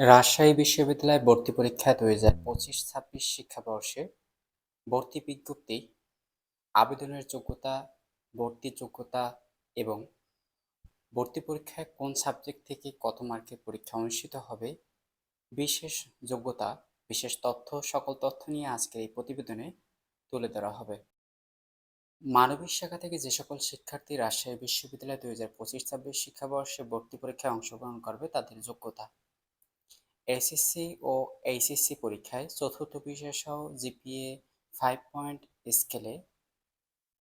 রাজশাহী বিশ্ববিদ্যালয় ভর্তি পরীক্ষা দুই হাজার পঁচিশ ছাব্বিশ শিক্ষাবর্ষে ভর্তি বিজ্ঞপ্তি, আবেদনের যোগ্যতা, ভর্তি যোগ্যতা এবং ভর্তি পরীক্ষায় কোন সাবজেক্ট থেকে কত মার্কের পরীক্ষা অনুষ্ঠিত হবে, বিশেষ যোগ্যতা, বিশেষ তথ্য, সকল তথ্য নিয়ে আজকের এই প্রতিবেদনে তুলে ধরা হবে। মানবিক শাখা থেকে যে সকল শিক্ষার্থী রাজশাহী বিশ্ববিদ্যালয় দুই হাজার পঁচিশ ছাব্বিশ শিক্ষাবর্ষে ভর্তি পরীক্ষায় অংশগ্রহণ করবে তাদের যোগ্যতা। এসএসসি ও এইচএসসি পরীক্ষায় চতুর্থ বিষয় সহ জিপিএ ফাইভ পয়েন্ট স্কেলে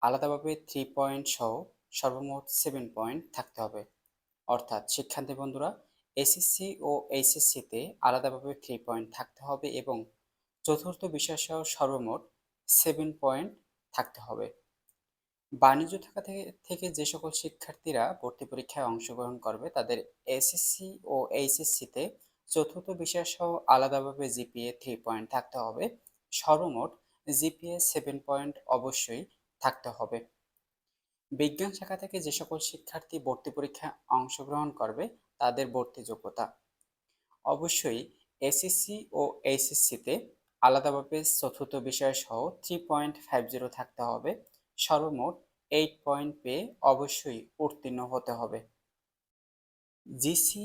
আলাদাভাবে থ্রি পয়েন্ট সহ সর্বমোট সেভেন পয়েন্ট থাকতে হবে। অর্থাৎ শিক্ষার্থী বন্ধুরা এসএসসি ও এইচএসসিতে আলাদাভাবে থ্রি পয়েন্ট থাকতে হবে এবং চতুর্থ বিষয় সহ সর্বমোট সেভেন পয়েন্ট থাকতে হবে। বাণিজ্য থাকা, থেকে যে সকল শিক্ষার্থীরা ভর্তি পরীক্ষায় অংশগ্রহণ করবে, তাদের এসএসসি ও এইচএসসিতে চতুর্থ বিষয় সহ আলাদাভাবে জিপিএ থ্রি পয়েন্ট থাকতে হবে। সর্বমোট জিপিএ সেভেন পয়েন্ট অবশ্যই থাকতে হবে। বিজ্ঞান শাখা থেকে যে সকল শিক্ষার্থী ভর্তি পরীক্ষায় অংশগ্রহণ করবে, তাদের ভর্তি যোগ্যতা। অবশ্যই এসএসসি ও এইচএসসিতে আলাদাভাবে চতুর্থ বিষয় সহ থ্রি পয়েন্ট ফাইভ জিরো থাকতে হবে। সর্বমোট এইট পয়েন্ট পেয়ে অবশ্যই উত্তীর্ণ হতে হবে। জিসি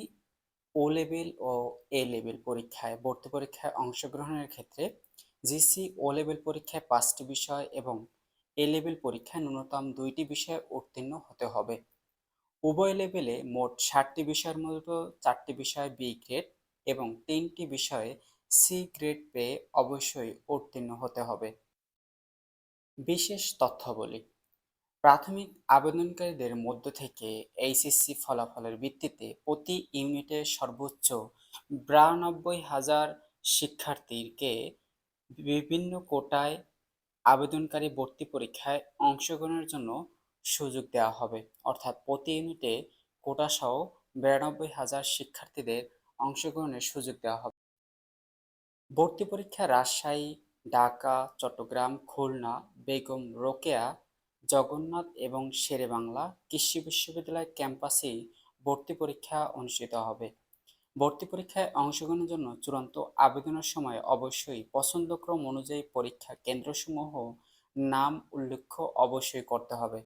ও লেভেল ও এ লেভেল পরীক্ষায় ভর্তি পরীক্ষায় অংশগ্রহণের ক্ষেত্রে জিসি ও লেভেল পরীক্ষায় পাঁচটি বিষয় এবং এ লেভেল পরীক্ষায় ন্যূনতম দুইটি বিষয়ে উত্তীর্ণ হতে হবে। উভয় লেভেলে মোট ষাটটি বিষয়ের মধ্যে চারটি বিষয় বি গ্রেড এবং তিনটি বিষয়ে সি গ্রেড পেয়ে অবশ্যই উত্তীর্ণ হতে হবে। বিশেষ তথ্যাবলী প্রাথমিক আবেদনকারীদের মধ্য থেকে এইচএসসি ফলাফলের ভিত্তিতে প্রতি ইউনিটে সর্বোচ্চ বিরানব্বই হাজার শিক্ষার্থীকে বিভিন্ন কোটায় আবেদনকারী ভর্তি পরীক্ষায় অংশগ্রহণের জন্য সুযোগ দেওয়া হবে। অর্থাৎ প্রতি ইউনিটে কোটাসহ বিরানব্বই হাজার শিক্ষার্থীদের অংশগ্রহণের সুযোগ দেওয়া হবে। ভর্তি পরীক্ষা রাজশাহী, ঢাকা, চট্টগ্রাম, খুলনা, বেগম, রোকেয়া জগন্নাথ এবং শেরেবাংলা কৃষি বিশ্ববিদ্যালয় ক্যাম্পাসেই ভর্তি পরীক্ষা অনুষ্ঠিত হবে। ভর্তি পরীক্ষায় অংশগ্রহণের জন্য চূড়ান্ত আবেদনের সময় অবশ্যই পছন্দক্রম অনুযায়ী পরীক্ষা কেন্দ্রসমূহ নাম উল্লেখ অবশ্যই করতে হবে।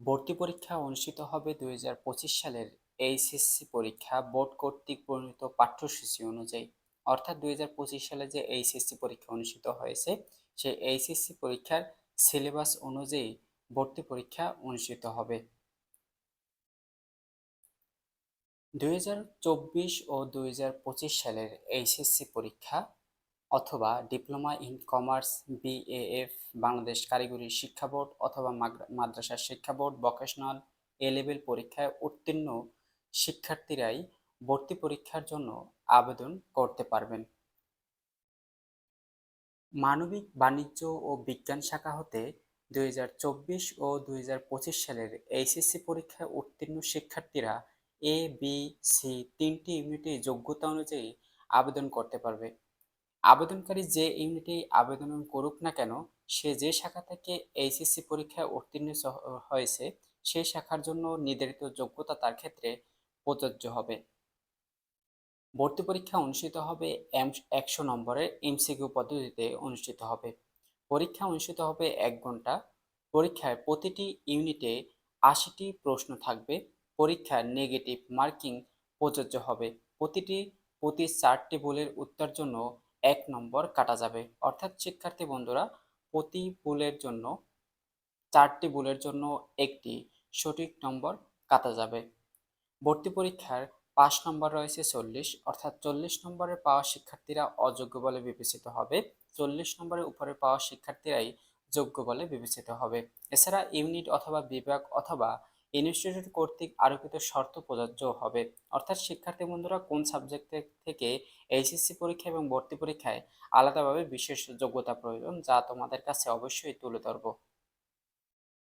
ভর্তি পরীক্ষা অনুষ্ঠিত হবে দুই হাজার পঁচিশ সালের এইচএসসি পরীক্ষা বোর্ড কর্তৃক প্রণীত পাঠ্যসূচি অনুযায়ী। অর্থাৎ দুই হাজার পঁচিশ সালে যে এইচএসসি পরীক্ষা অনুষ্ঠিত হয়েছে, সেই এইচএসসি পরীক্ষার সিলেবাস অনুযায়ী ভর্তি পরীক্ষা অনুষ্ঠিত হবে। দুই হাজার চব্বিশ ও দুই হাজার পঁচিশ সালের এইচএসসি পরীক্ষা অথবা diploma in commerce BAF Bangladesh কারিগরি শিক্ষা বোর্ড অথবা মাদ্রাসা শিক্ষা বোর্ড ভোকেশনাল এ লেভেল পরীক্ষায় উত্তীর্ণ শিক্ষার্থীরাই ভর্তি পরীক্ষার জন্য আবেদন করতে পারবেন। মানবিক বাণিজ্য ও বিজ্ঞান শাখা হতে দুই হাজার চব্বিশ ও দুই হাজার পঁচিশ সালের এইচএসসি পরীক্ষায় উত্তীর্ণ শিক্ষার্থীরা এ, বি, সি তিনটি ইউনিটে যোগ্যতা অনুযায়ী আবেদন করতে পারবে। আবেদনকারী যে ইউনিটে আবেদন করুক না কেন, সে যে শাখা থেকে এইচএসসি পরীক্ষায় উত্তীর্ণ হয়েছে সেই শাখার জন্য নির্ধারিত যোগ্যতা তার ক্ষেত্রে প্রযোজ্য হবে। ভর্তি পরীক্ষা অনুষ্ঠিত হবে এম, একশো নম্বরের এমসিকিউ পদ্ধতিতে অনুষ্ঠিত হবে। পরীক্ষা অনুষ্ঠিত হবে এক ঘণ্টা। পরীক্ষায় প্রতিটি ইউনিটে আশিটি প্রশ্ন থাকবে। পরীক্ষার নেগেটিভ মার্কিং প্রযোজ্য হবে। প্রতিটি প্রতি চারটি বলের উত্তর জন্য এক নম্বর কাটা যাবে। অর্থাৎ শিক্ষার্থী বন্ধুরা, প্রতি বুলের জন্য চারটি বুলের জন্য একটি সঠিক নম্বর কাটা যাবে। ভর্তি পরীক্ষার পাঁচ নম্বর রয়েছে চল্লিশ, অর্থাৎ চল্লিশ নম্বরে পাওয়া শিক্ষার্থীরা অযোগ্য বলে বিবেচিত হবে। চল্লিশ নম্বরের উপরে পাওয়া শিক্ষার্থীরাই যোগ্য বলে বিবেচিত হবে। এছাড়া ইউনিট অথবা বিভাগ অথবা ইনস্টিটিউট কর্তৃক আরোপিত শর্ত প্রযোজ্য হবে। অর্থাৎ শিক্ষার্থী বন্ধুরা কোন সাবজেক্ট থেকে এইচএসসি পরীক্ষা এবং ভর্তি পরীক্ষায় আলাদাভাবে বিশেষ যোগ্যতা প্রয়োজন, যা তোমাদের কাছে অবশ্যই তুলে ধরবো।